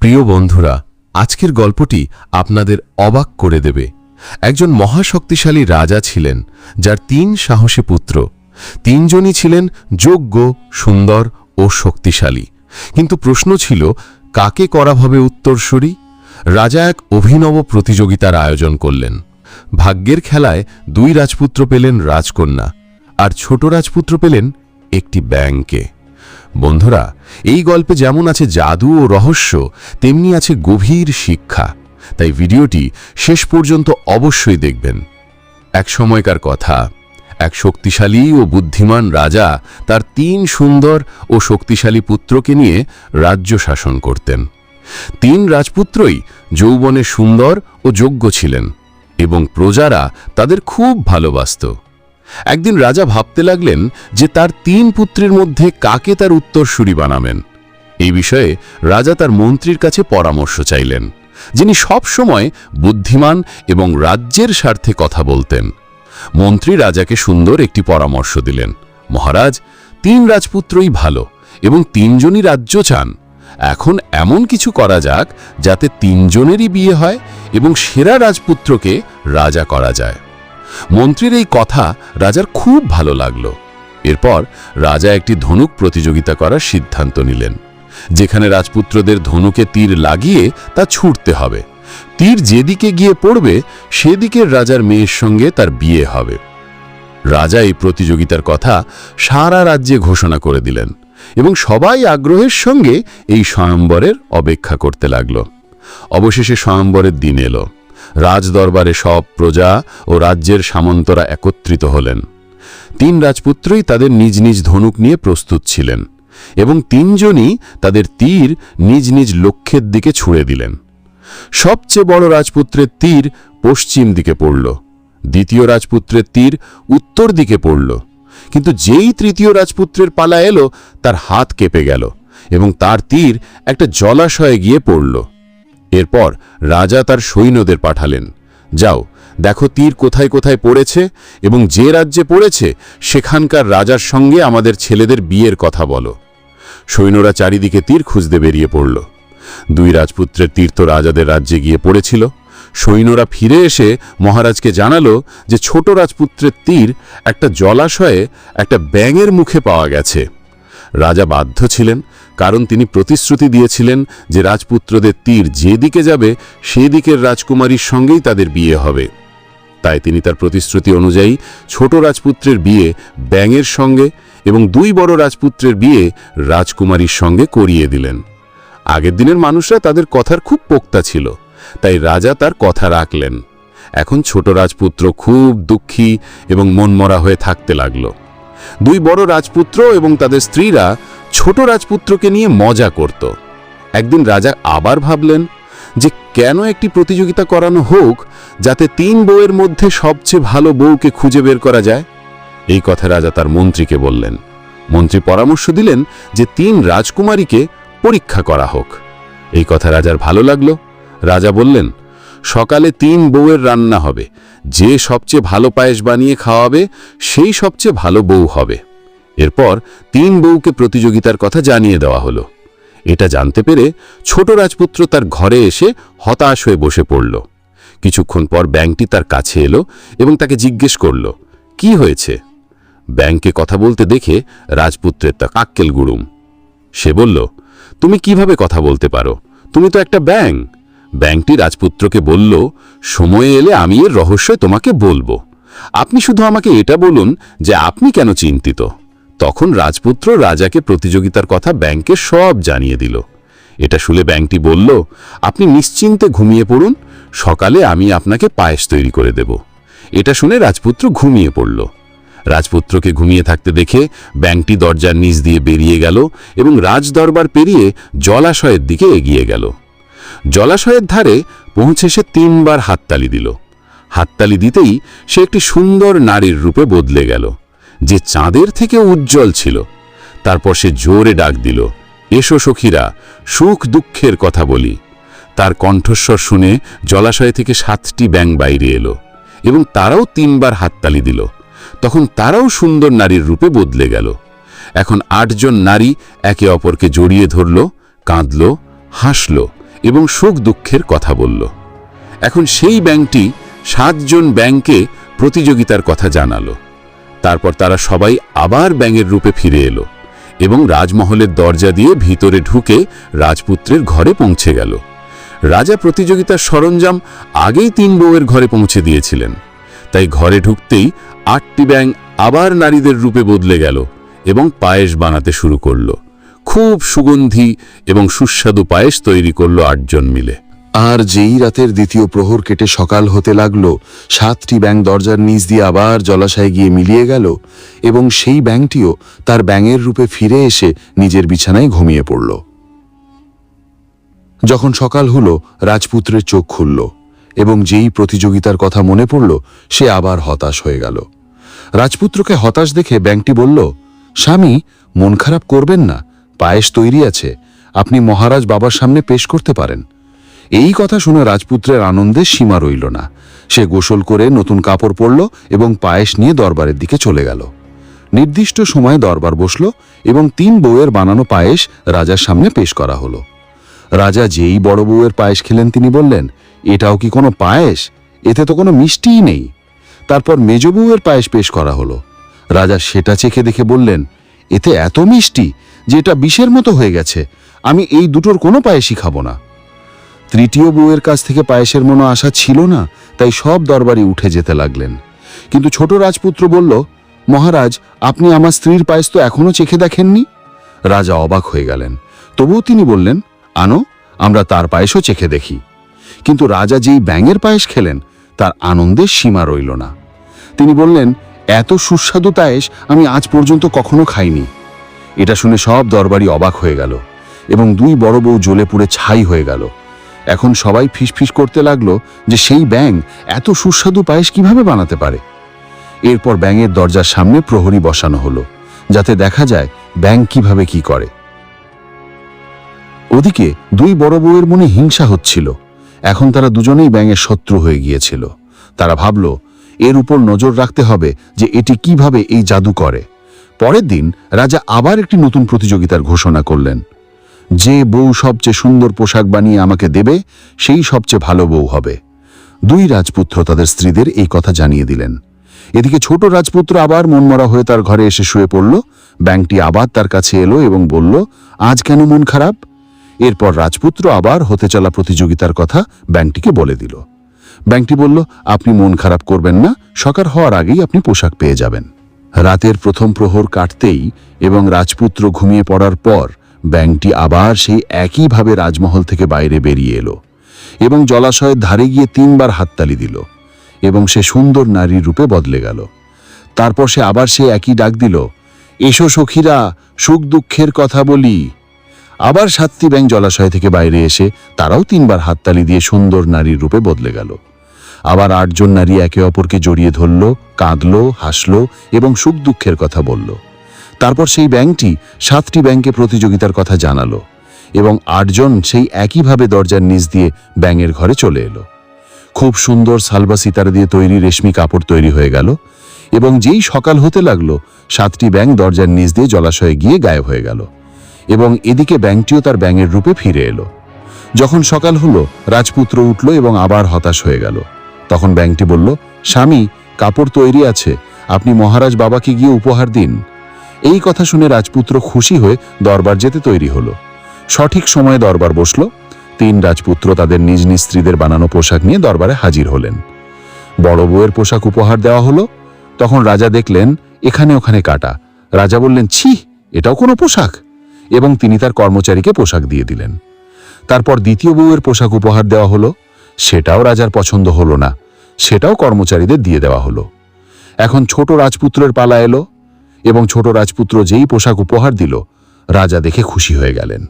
প্রিয় বন্ধুরা, আজকের গল্পটি আপনাদের অবাক করে দেবে। একজন মহাশক্তিশালী রাজা ছিলেন, যার তিন সাহসী পুত্র। তিনজনই ছিলেন যোগ্য, সুন্দর ও শক্তিশালী। কিন্তু প্রশ্ন ছিল, কাকে করা হবে উত্তরসূরি? রাজা এক অভিনব প্রতিযোগিতার আয়োজন করলেন। ভাগ্যের খেলায় দুই রাজপুত্র পেলেন রাজকন্যা, আর ছোট রাজপুত্র পেলেন একটি ব্যাংকে। বন্ধুরা, এই গল্পে যেমন আছে জাদু ও রহস্য, তেমনি আছে গভীর শিক্ষা। তাই ভিডিওটি শেষ পর্যন্ত অবশ্যই দেখবেন। এক সময়কার কথা, এক শক্তিশালী ও বুদ্ধিমান রাজা তার তিন সুন্দর ও শক্তিশালী পুত্রকে নিয়ে রাজ্য শাসন করতেন। তিন রাজপুত্রই যৌবনে সুন্দর ও যোগ্য ছিলেন এবং প্রজারা তাদের খুব ভালোবাসত। একদিন রাজা ভাবতে লাগলেন যে তার তিন পুত্রের মধ্যে কাকে তার উত্তরসূরি বানাবেন। এই বিষয়ে রাজা তার মন্ত্রীর কাছে পরামর্শ চাইলেন, যিনি সব সময় বুদ্ধিমান এবং রাজ্যের স্বার্থে কথা বলতেন। মন্ত্রী রাজাকে সুন্দর একটি পরামর্শ দিলেন, মহারাজ, তিন রাজপুত্রই ভালো এবং তিনজনই রাজ্য চান। এখন এমন কিছু করা যাক যাতে তিনজনেরই বিয়ে হয় এবং সেরা রাজপুত্রকে রাজা করা যায়। মন্ত্রীর এই কথা রাজার খুব ভালো লাগল। এরপর রাজা একটি ধনুক প্রতিযোগিতা করার সিদ্ধান্ত নিলেন, যেখানে রাজপুত্রদের ধনুকে তীর লাগিয়ে তা ছুটতে হবে। তীর যেদিকে গিয়ে পড়বে, সেদিকের রাজার মেয়ের সঙ্গে তার বিয়ে হবে। রাজা এই প্রতিযোগিতার কথা সারা রাজ্যে ঘোষণা করে দিলেন এবং সবাই আগ্রহের সঙ্গে এই স্বয়ম্বরের অপেক্ষা করতে লাগল। অবশেষে স্বয়ম্বরের দিন এলো। রাজদরবারে সব প্রজা ও রাজ্যের সামন্তরা একত্রিত হলেন। তিন রাজপুত্রই তাদের নিজ নিজ ধনুক নিয়ে প্রস্তুত ছিলেন এবং তিনজনই তাদের তীর নিজ নিজ লক্ষ্যের দিকে ছুঁড়ে দিলেন। সবচেয়ে বড় রাজপুত্রের তীর পশ্চিম দিকে পড়ল, দ্বিতীয় রাজপুত্রের তীর উত্তর দিকে পড়ল। কিন্তু যেই তৃতীয় রাজপুত্রের পালা এলো, তার হাত কেঁপে গেল এবং তার তীর একটা জলাশয়ে গিয়ে পড়ল। এরপর রাজা তার সৈন্যদের পাঠালেন। যাও, দেখো তীর কোথায় কোথায় পড়েছে এবং যে রাজ্যে পড়েছে, সেখানকার রাজার সঙ্গে আমাদের ছেলেদের বিয়ের কথা বলো। সৈন্যরা চারিদিকে তীর খুঁজতে বেরিয়ে পড়ল। দুই রাজপুত্রের তীর্থ রাজাদের রাজ্যে গিয়ে পড়েছিল। সৈন্যরা ফিরে এসে মহারাজকে জানালো যে ছোট রাজপুত্রের তীর একটা জলাশয়ে একটা ব্যাঙের মুখে পাওয়া গেছে। রাজা বাধ্য ছিলেন, কারণ তিনি প্রতিশ্রুতি দিয়েছিলেন যে রাজপুত্রদের তীর যেদিকে যাবে, সেদিকের রাজকুমারীর সঙ্গেই তাদের বিয়ে হবে। তাই তিনি তার প্রতিশ্রুতি অনুযায়ী ছোট রাজপুত্রের বিয়ে ব্যাঙের সঙ্গে এবং দুই বড় রাজপুত্রের বিয়ে রাজকুমারীর সঙ্গে করিয়ে দিলেন। আগের দিনের মানুষরা তাদের কথার খুব পোক্তা ছিল, তাই রাজা তার কথা রাখলেন। এখন ছোট রাজপুত্র খুব দুঃখী এবং মনমরা হয়ে থাকতে লাগল। দুই বড় রাজপুত্র এবং তাদের স্ত্রীরা ছোট রাজপুত্রকে নিয়ে মজা করত। একদিন রাজা আবার ভাবলেন যে কেন একটি প্রতিযোগিতা করানো হোক যাতে তিন বউয়ের মধ্যে সবচেয়ে ভালো বউকে খুঁজে বের করা যায়। এই কথা রাজা তার মন্ত্রীকে বললেন। মন্ত্রী পরামর্শ দিলেন যে তিন রাজকুমারীকে পরীক্ষা করা হোক। এই কথা রাজার ভালো লাগল। রাজা বললেন সকালে তিন বউয়ের রান্না হবে। যে সবচেয়ে ভালো পায়েস বানিয়ে খাওয়াবে, সেই সবচেয়ে ভালো বউ হবে। এরপর তিন বউকে প্রতিযোগিতার কথা জানিয়ে দেওয়া হলো। এটা জানতে পেরে ছোট রাজপুত্র তার ঘরে এসে হতাশ হয়ে বসে পড়ল। কিছুক্ষণ পর ব্যাংকটি তার কাছে এলো এবং তাকে জিজ্ঞেস করল, কি হয়েছে? ব্যাংকে কথা বলতে দেখে রাজপুত্রের তা কাক্কেল গুড়ুম। সে বলল, তুমি কীভাবে কথা বলতে পারো? তুমি তো একটা ব্যাং। ব্যাংকটি রাজপুত্রকে বলল, সময়ে এলে আমি এর রহস্য তোমাকে বলব। আপনি শুধু আমাকে এটা বলুন যে আপনি কেন চিন্তিত? তখন রাজপুত্র রাজাকে প্রতিযোগিতার কথা ব্যাংকে সব জানিয়ে দিল। এটা শুনে ব্যাংকটি বলল, আপনি নিশ্চিন্তে ঘুমিয়ে পড়ুন, সকালে আমি আপনাকে পায়েস তৈরি করে দেব। এটা শুনে রাজপুত্র ঘুমিয়ে পড়ল। রাজপুত্রকে ঘুমিয়ে থাকতে দেখে ব্যাংকটি দরজার নিচ দিয়ে বেরিয়ে গেল এবং রাজদরবার পেরিয়ে জলাশয়ের দিকে এগিয়ে গেল। জলাশয়ের ধারে পৌঁছে সে তিনবার হাততালি দিল। হাততালি দিতেই সে একটি সুন্দর নারীর রূপে বদলে গেল, যে চাঁদের থেকে উজ্জ্বল ছিল। তারপর সে জোরে ডাক দিল, এসো সখীরা, সুখ দুঃখের কথা বলি। তার কণ্ঠস্বর শুনে জলাশয় থেকে সাতটি ব্যাং বাইরে এলো এবং তারাও তিনবার হাততালি দিল। তখন তারাও সুন্দর নারীর রূপে বদলে গেল। এখন আটজন নারী একে অপরকে জড়িয়ে ধরল, কাঁদল, হাসল। এবং সুখ দুঃখের কথা বলল। এখন সেই ব্যাংকটি সাতজন ব্যাংকে প্রতিযোগিতার কথা জানালো। তারপর তারা সবাই আবার ব্যাঙের রূপে ফিরে এলো এবং রাজমহলের দরজা দিয়ে ভিতরে ঢুকে রাজপুত্রের ঘরে পৌঁছে গেল। রাজা প্রতিযোগিতার সরঞ্জাম আগেই তিন বউয়ের ঘরে পৌঁছে দিয়েছিলেন। তাই ঘরে ঢুকতেই আটটি ব্যাঙ আবার নারীদের রূপে বদলে গেল এবং পায়েস বানাতে শুরু করল। খুব সুগন্ধি এবং সুস্বাদু পায়েস তৈরি করল আটজন মিলে। আর যেই রাতের দ্বিতীয় প্রহর কেটে সকাল হতে লাগল, সাতটি ব্যাঙ দরজার নিচ দিয়ে আবার জলাশয়ে গিয়ে মিলিয়ে গেল এবং সেই ব্যাঙটিও তার ব্যাঙের রূপে ফিরে এসে নিজের বিছানায় ঘুমিয়ে পড়ল। যখন সকাল হলো, রাজপুত্রের চোখ খুলল এবং যেই প্রতিযোগিতার কথা মনে পড়ল, সে আবার হতাশ হয়ে গেল। রাজপুত্রকে হতাশ দেখে ব্যাংকটি বলল, স্বামী, মন খারাপ করবেন না। পায়েস তৈরি আছে, আপনি মহারাজ বাবার সামনে পেশ করতে পারেন। এই কথা শুনে রাজপুত্রের আনন্দে সীমা রইল না। সে গোসল করে নতুন কাপড় পরল এবং পায়েস নিয়ে দরবারের দিকে চলে গেল। নির্দিষ্ট সময়ে দরবার বসল এবং তিন বউয়ের বানানো পায়েস রাজার সামনে পেশ করা হলো। রাজা যেই বড় বউয়ের পায়েস খেলেন তিনি বললেন, এটাও কি কোনো পায়েস? এতে তো কোনো মিষ্টিই নেই। তারপর মেজ বউয়ের পায়েস পেশ করা হলো। রাজা সেটা চেখে দেখে বললেন, এতে এত মিষ্টি যে এটা বিষের মতো হয়ে গেছে, আমি এই দুটোর কোনো পায়েসই খাব না। তৃতীয় বউয়ের কাছ থেকে পায়েসের মনো আশা ছিল না, তাই সব দরবারি উঠে যেতে লাগলেন। কিন্তু ছোট রাজপুত্র বলল, মহারাজ, আপনি আমার স্ত্রীর পায়েস তো এখনও চেখে দেখেননি? রাজা অবাক হয়ে গেলেন। তবুও তিনি বললেন, আনো, আমরা তার পায়েসও চেখে দেখি। কিন্তু রাজা যেই ব্যাঙের পায়েস খেলেন, তার আনন্দের সীমা রইল না। তিনি বললেন, এত সুস্বাদু পায়েস আমি আজ পর্যন্ত কখনো খাইনি। এটা শুনে সব দরবারি অবাক হয়ে গেল এবং দুই বড় বউ জ্বলে পুড়ে ছাই হয়ে গেল। এখন সবাই ফিসফিস করতে লাগল যে সেই ব্যাং এত সুস্বাদু পায়েস কীভাবে বানাতে পারে। এরপর ব্যাঙের দরজার সামনে প্রহরী বসানো হলো, যাতে দেখা যায় ব্যাং কীভাবে কি করে। ওদিকে দুই বড় বউয়ের মনে হিংসা হচ্ছিল। এখন তারা দুজনেই ব্যাঙের শত্রু হয়ে গিয়েছিল। তারা ভাবল, এর উপর নজর রাখতে হবে যে এটি কীভাবে এই জাদু করে। পরের দিন রাজা আবার একটি নতুন প্রতিযোগিতার ঘোষণা করলেন। যে বউ সবচেয়ে সুন্দর পোশাক বানিয়ে আমাকে দেবে, সেই সবচেয়ে ভালো বউ হবে। দুই রাজপুত্র তাদের স্ত্রীদের এই কথা জানিয়ে দিলেন। এদিকে ছোট রাজপুত্র আবার মনমরা হয়ে তার ঘরে এসে শুয়ে পড়ল। ব্যাংকটি আবার তার কাছে এলো এবং বলল, আজ কেন মন খারাপ? এরপর রাজপুত্র আবার হতে চলা প্রতিযোগিতার কথা ব্যাংকটিকে বলে দিল। ব্যাংকটি বলল, আপনি মন খারাপ করবেন না, সকাল হওয়ার আগেই আপনি পোশাক পেয়ে যাবেন। রাতের প্রথম প্রহর কাটতেই এবং রাজপুত্র ঘুমিয়ে পড়ার পর ব্যাংকটি আবার সেই একইভাবে রাজমহল থেকে বাইরে বেরিয়ে এলো এবং জলাশয়ের ধারে গিয়ে তিনবার হাততালি দিল এবং সে সুন্দর নারীর রূপে বদলে গেল। তারপর সে আবার সে একই ডাক দিল, এসো সখীরা, সুখ দুঃখের কথা বলি। আবার সাতটি ব্যাং জলাশয় থেকে বাইরে এসে তারাও তিনবার হাততালি দিয়ে সুন্দর নারীর রূপে বদলে গেল। আবার আটজন নারী একে অপরকে জড়িয়ে ধরল, কাঁদল, হাসল এবং সুখ দুঃখের কথা বলল। তারপর সেই ব্যাংকটি সাতটি ব্যাংকে প্রতিযোগিতার কথা জানালো এবং আটজন সেই একইভাবে দরজার নিচ দিয়ে ব্যাঙের ঘরে চলে এলো। খুব সুন্দর সালবা সিতারা দিয়ে তৈরি রেশমি কাপড় তৈরি হয়ে গেল এবং যেই সকাল হতে লাগল, সাতটি ব্যাং দরজার নিচ দিয়ে জলাশয়ে গিয়ে গায়েব হয়ে গেল এবং এদিকে ব্যাংকটিও তার ব্যাঙের রূপে ফিরে এলো। যখন সকাল হলো, রাজপুত্র উঠল এবং আবার হতাশ হয়ে গেল। তখন ব্যাংকটি বলল, স্বামী, কাপড় তৈরি আছে, আপনি মহারাজ বাবাকে গিয়ে উপহার দিন। এই কথা শুনে রাজপুত্র খুশি হয়ে দরবার যেতে তৈরি হলো। সঠিক সময়ে দরবার বসল। তিন রাজপুত্র তাদের নিজ নিজ স্ত্রীদের বানানো পোশাক নিয়ে দরবারে হাজির হলেন। বড় বউয়ের পোশাক উপহার দেওয়া হলো। তখন রাজা দেখলেন, এখানে ওখানে কাটা। রাজা বললেন, ছি, এটাও কোনো পোশাক? এবং তিনি তার কর্মচারীকে পোশাক দিয়ে দিলেন। তারপর দ্বিতীয় বউয়ের পোশাক উপহার দেওয়া হলো। সেটাও রাজার পছন্দ হলো না। সেটাও কর্মচারীদের দিয়ে দেওয়া হলো। এখন ছোট রাজপুত্রের পালা এলো এবং ছোট রাজপুত্র যেই পোশাক উপহার দিল, রাজা দেখে খুশি হয়ে গেলেন।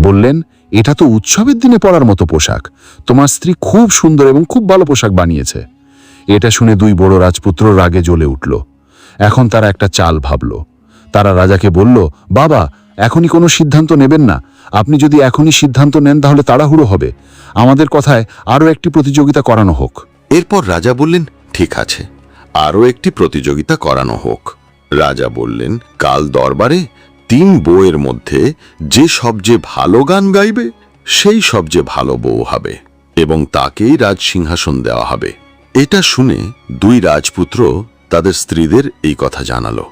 বললেন, এটা তো উৎসবের দিনে পরার মতো পোশাক। তোমার স্ত্রী খুব সুন্দর এবং খুব ভালো পোশাক বানিয়েছে। এটা শুনে দুই বড় রাজপুত্র রাগে জ্বলে উঠল। এখন তারা একটা চাল ভাবল। তারা রাজাকে বলল, বাবা এখনই কোনো সিদ্ধান্ত নেবেন না। আপনি যদি এখনই সিদ্ধান্ত নেন, তাহলে তাড়াহুড়ো হবে। আমাদের কথায় আরও একটি প্রতিযোগিতা করানো হোক। এরপর রাজা বললেন, ঠিক আছে, আরও একটি প্রতিযোগিতা করানো হোক। রাজা বললেন, কাল দরবারে তিন বইয়ের মধ্যে যে সবচেয়ে ভালো গান গাইবে, সেই সবচেয়ে ভালো বউ হবে এবং তাকেই রাজসিংহাসন দেওয়া হবে। এটা শুনে দুই রাজপুত্র তাদের স্ত্রীদের এই কথা জানালো।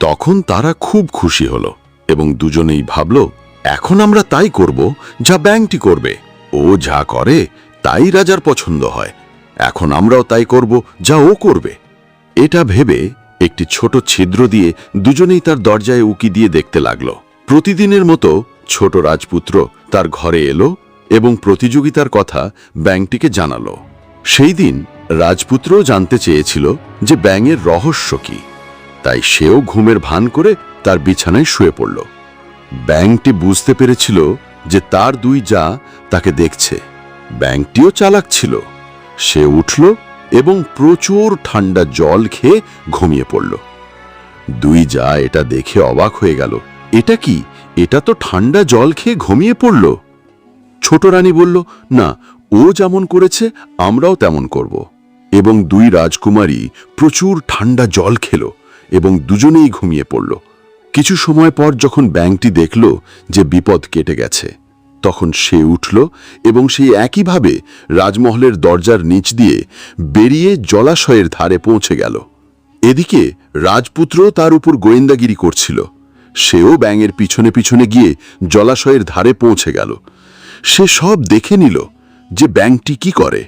তখন তারা খুব খুশি হলো। এবং দুজনেই ভাবল, এখন আমরা তাই করব যা ব্যাংকটি করবে। ও যা করে, তাই রাজার পছন্দ হয়। এখন আমরাও তাই করব যা ও করবে। এটা ভেবে একটি ছোট ছিদ্র দিয়ে দুজনেই তার দরজায় উকি দিয়ে দেখতে লাগল। প্রতিদিনের মতো ছোট রাজপুত্র তার ঘরে এলো এবং প্রতিযোগিতার কথা ব্যাংকটিকে জানালো। সেই দিন রাজপুত্রও জানতে চেয়েছিল যে ব্যাঙের রহস্য কি। তাই সেও ঘুমের ভান করে তার বিছানায় শুয়ে পড়ল। ব্যাংকটি বুঝতে পেরেছিল যে তার দুই যা তাকে দেখছে। ব্যাংকটিও চালাক ছিল। সে উঠল এবং প্রচুর ঠান্ডা জল খেয়ে ঘুমিয়ে পড়ল। দুই যা এটা দেখে অবাক হয়ে গেল। এটা কি? এটা তো ঠান্ডা জল খেয়ে ঘুমিয়ে পড়ল। ছোট রানী বলল, না, ও যেমন করেছে, আমরাও তেমন করব। এবং দুই রাজকুমারী প্রচুর ঠান্ডা জল খেল এবং দুজনেই ঘুমিয়ে পড়ল। কিছু সময় পর যখন ব্যাংকটি দেখল যে বিপদ কেটে গেছে, তখন সে উঠল এবং সেই একইভাবে রাজমহলের দরজার নিচ দিয়ে বেরিয়ে জলাশয়ের ধারে পৌঁছে গেল। এদিকে রাজপুত্র তার উপর গোয়েন্দাগিরি করছিল। সেও ব্যাঙের পিছনে পিছনে গিয়ে জলাশয়ের ধারে পৌঁছে গেল। সে সব দেখে নিল যে ব্যাংকটি কি করে।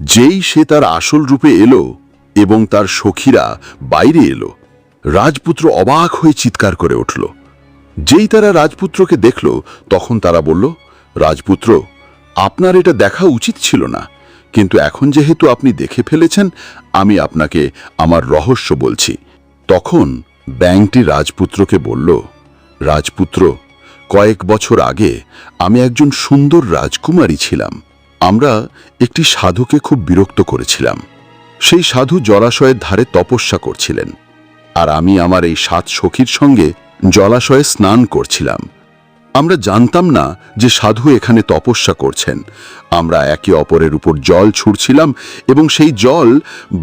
যেই সে তার আসল রূপে এলো এবং তার সখীরা বাইরে এলো। রাজপুত্র অবাক হয়ে চিৎকার করে উঠল। যেই তারা রাজপুত্রকে দেখল, তখন তারা বলল, রাজপুত্র, আপনার এটা দেখা উচিত ছিল না। কিন্তু এখন যেহেতু আপনি দেখে ফেলেছেন, আমি আপনাকে আমার রহস্য বলছি। তখন ব্যাংকটি রাজপুত্রকে বলল, রাজপুত্র, কয়েক বছর আগে আমি একজন সুন্দর রাজকুমারী ছিলাম। আমরা একটি সাধুকে খুব বিরক্ত করেছিলাম। সেই সাধু জলাশয়ের ধারে তপস্যা করছিলেন। আর আমি আমার এই সাত সখীর সঙ্গে জলাশয়ে স্নান করছিলাম। আমরা জানতাম না যে সাধু এখানে তপস্যা করছেন। আমরা একে অপরের উপর জল ছুড়ছিলাম এবং সেই জল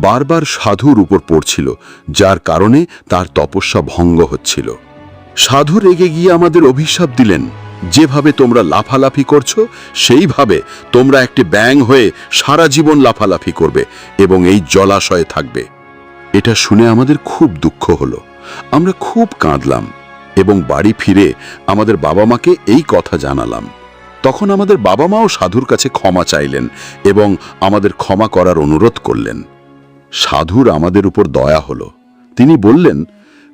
বারবার সাধুর উপর পড়ছিল, যার কারণে তার তপস্যা ভঙ্গ হচ্ছিল। সাধু রেগে গিয়ে আমাদের অভিশাপ দিলেন, যেভাবে তোমরা লাফালাফি করছ, সেইভাবে তোমরা একটি ব্যাং হয়ে সারা জীবন লাফালাফি করবে এবং এই জলাশয়ে থাকবে। এটা শুনে আমাদের খুব দুঃখ হলো। আমরা খুব কাঁদলাম এবং বাড়ি ফিরে আমাদের বাবা মাকে এই কথা জানালাম। তখন আমাদের বাবা মাও সাধুর কাছে ক্ষমা চাইলেন এবং আমাদের ক্ষমা করার অনুরোধ করলেন। সাধুর আমাদের উপর দয়া হলো। তিনি বললেন,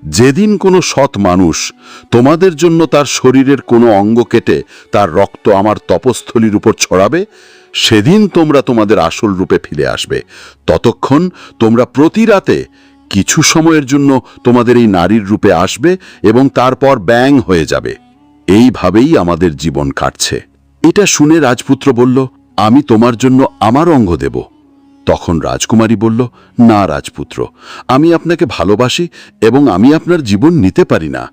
যেদিন কোনো সৎ মানুষ তোমাদের জন্য তার শরীরের কোনো অঙ্গ কেটে তার রক্ত আমার তপস্থলির উপর ছড়াবে সেদিন তোমরা তোমাদের আসল রূপে ফিরে আসবে। ততক্ষণ তোমরা প্রতি রাতে কিছু সময়ের জন্য তোমাদের এই নারীর রূপে আসবে এবং তারপর ব্যাং হয়ে যাবে। এইভাবেই আমাদের জীবন কাটছে। এটা শুনে রাজপুত্র বলল, আমি তোমার জন্য আমার অঙ্গ দেব। তখন রাজকুমারী বলল, না রাজপুত্র, আমি আপনাকে ভালোবাসি এবং আমি আপনার জীবন নিতে পারি না।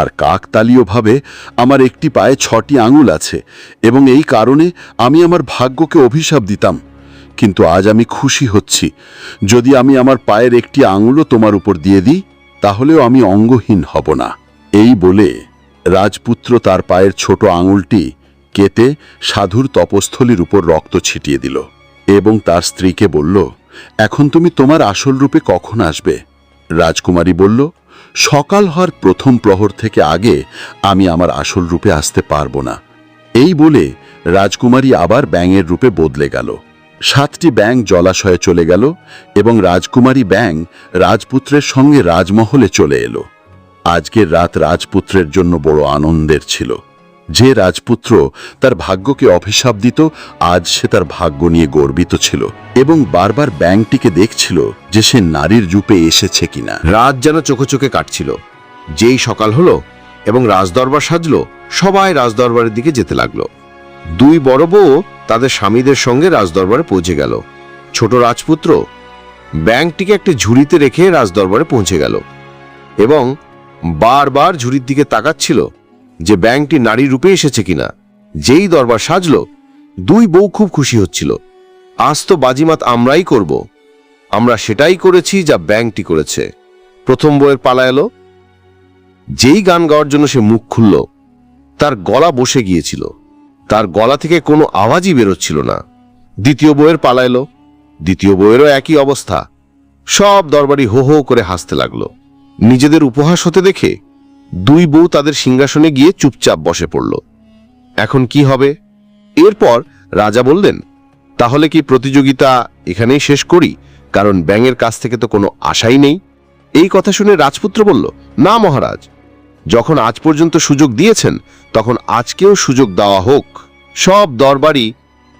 আর কাকতালীয়ভাবে আমার একটি পায়ে ছটি আঙুল আছে এবং এই কারণে আমি আমার ভাগ্যকে অভিশাপ দিতাম। কিন্তু আজ আমি খুশি হচ্ছি। যদি আমি আমার পায়ের একটি আঙুলও তোমার উপর দিয়ে দিই, তাহলেও আমি অঙ্গহীন হব না। এই বলে রাজপুত্র তার পায়ের ছোট আঙুলটি কেটে সাধুর তপস্থলীর উপর রক্ত ছিটিয়ে দিল এবং তার স্ত্রীকে বলল, এখন তুমি তোমার আসল রূপে কখন আসবে? রাজকুমারী বলল সকাল হওয়ার প্রথম প্রহর থেকে আগে আমি আমার আসল রূপে আসতে পারব না। এই বলে রাজকুমারী আবার ব্যাঙের রূপে বদলে গেল। সাতটি ব্যাং জলাশয়ে চলে গেল এবং রাজকুমারী ব্যাং রাজপুত্রের সঙ্গে রাজমহলে চলে এলো। আজকের রাত রাজপুত্রের জন্য বড় আনন্দের ছিল। যে রাজপুত্র তার ভাগ্যকে অভিশাপ দিত, আজ সে তার ভাগ্য নিয়ে গর্বিত ছিল এবং বারবার ব্যাংকটিকে দেখছিল যে সে নারীর রূপে এসেছে কিনা। রাত যেন চোখে চোখে কাটছিল। যেই সকাল হলো এবং রাজদরবার সাজলো, সবাই রাজদরবারের দিকে যেতে লাগল। দুই বড় বউ তাদের স্বামীদের সঙ্গে রাজদরবারে পৌঁছে গেল। ছোট রাজপুত্র ব্যাংকটিকে একটি ঝুড়িতে রেখে রাজদরবারে পৌঁছে গেল এবং বারবার ঝুড়ির দিকে তাকাচ্ছিল। যে ব্যাংকটি নারী রূপে এসেছে কিনা। যেই দরবার সাজলো, দুই বউ খুব খুশি হচ্ছিল। আজ তো বাজিমাত আমরাই করব। আমরা সেটাই করেছি যা ব্যাংকটি করেছে। প্রথম বইয়ের পালা এলো। যেই গান গাওয়ার জন্য সে মুখ খুলল, তার গলা বসে গিয়েছিল। তার গলা থেকে কোনো আওয়াজই বেরোচ্ছিল না। দ্বিতীয় বইয়ের পালা এলো। দ্বিতীয় বইয়েরও একই অবস্থা। সব দরবারি হো হো করে হাসতে লাগল। নিজেদের উপহাস হতে দেখে দুই বউ তাদের সিংহাসনে গিয়ে চুপচাপ বসে পড়ল। এখন কি হবে? এরপর রাজা বললেন, তাহলে কি প্রতিযোগিতা এখানেই শেষ করি? কারণ ব্যাঙের কাছ থেকে তো কোনো আশাই নেই। এই কথা শুনে রাজপুত্র বলল, না মহারাজ, যখন আজ পর্যন্ত সুযোগ দিয়েছেন, তখন আজকেও সুযোগ দেওয়া হোক। সব দরবারই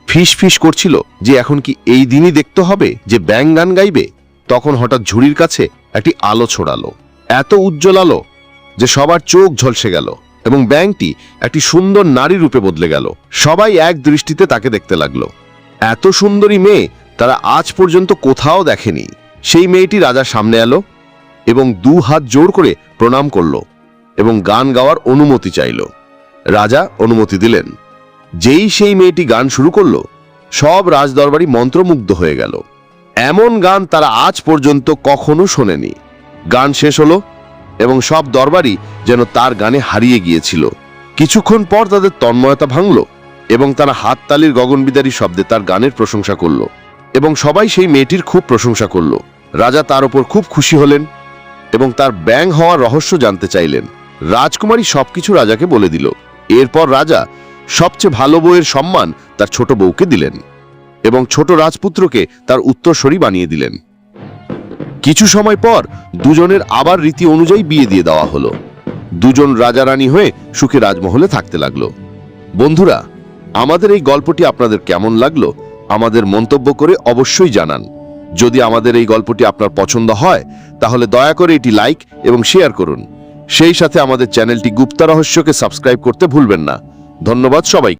ফিস ফিস করছিল যে এখন কি এই দিনই দেখতে হবে যে ব্যাং গান গাইবে। তখন হঠাৎ ঝুড়ির কাছে একটি আলো ছড়ালো, এত উজ্জ্বল আলো যে সবার চোখ ঝলসে গেল এবং ব্যাংকটি একটি সুন্দর নারী রূপে বদলে গেল। সবাই এক দৃষ্টিতে তাকে দেখতে লাগল। এত সুন্দরী মেয়ে তারা আজ পর্যন্ত কোথাও দেখেনি। সেই মেয়েটি রাজার সামনে এলো এবং দু হাত জোর করে প্রণাম করল এবং গান গাওয়ার অনুমতি চাইল। রাজা অনুমতি দিলেন। যেই সেই মেয়েটি গান শুরু করল, সব রাজদরবারি মন্ত্রমুগ্ধ হয়ে গেল। এমন গান তারা আজ পর্যন্ত কখনো শোনেনি। গান শেষ হলো এবং সব দরবারই যেন তার গানে হারিয়ে গিয়েছিল। কিছুক্ষণ পর তাদের তন্ময়তা ভাঙল এবং তারা হাততালির গগনবিদারী শব্দে তার গানের প্রশংসা করল এবং সবাই সেই মেয়েটির খুব প্রশংসা করল। রাজা তার ওপর খুব খুশি হলেন এবং তার ব্যাং হওয়ার রহস্য জানতে চাইলেন। রাজকুমারী সবকিছু রাজাকে বলে দিল। এরপর রাজা সবচেয়ে ভালো বউয়ের সম্মান তার ছোট বউকে দিলেন এবং ছোট রাজপুত্রকে তার উত্তরসরী বানিয়ে দিলেন। কিছু সময় পর দুজনের আবার রীতি অনুযায়ী বিয়ে দিয়ে দেওয়া হলো। দুজন রাজা রানী হয়ে সুখে রাজমহলে থাকতে লাগল। বন্ধুরা, আমাদের এই গল্পটি আপনাদের কেমন লাগল আমাদের মন্তব্য করে অবশ্যই জানান। যদি আমাদের এই গল্পটি আপনার পছন্দ হয়, তাহলে দয়া করে এটি লাইক এবং শেয়ার করুন। সেই সাথে আমাদের চ্যানেলটি গুপ্তা রহস্যকে সাবস্ক্রাইব করতে ভুলবেন না। ধন্যবাদ সবাই